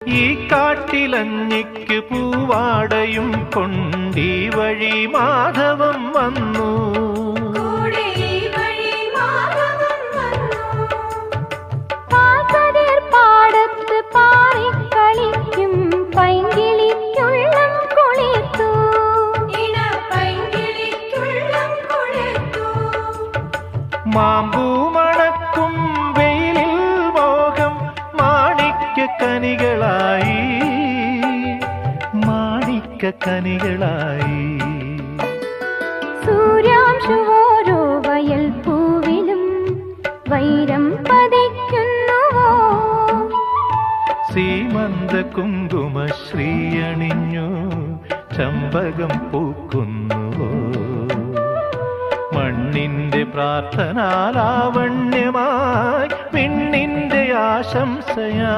ഈ കാട്ടിലഞ്ഞിക്ക് പൂവാടയും കൊണ്ടീ വഴി മാധവം വന്നു കൂടെ ഈ വഴി മാധവൻ വന്നു പാകതിർ പാടത്ത് പാറിക്കളിക്കും പൈങ്കിളിക്കുള്ളം കുളിർത്തു ഇണ പൈങ്കിളിക്കുള്ളം കൊളുത്തു മാമ്പൂ മണക്കും വെയിലിൽ മോഹം കനികളായി മാണിക്ക കനികളായി. സൂര്യാംശുവോരോ വയൽ പൂവിലും വൈരം പതിക്കുന്നുവോ? സീമന്ത കുങ്കുമ ശ്രീയണിഞ്ഞു ചമ്പകം പൂക്കുന്നുവോ? മണ്ണിന്റെ പ്രാർത്ഥനാലാവണ്യമായി പിന്നിന്റെ ആശംസയായി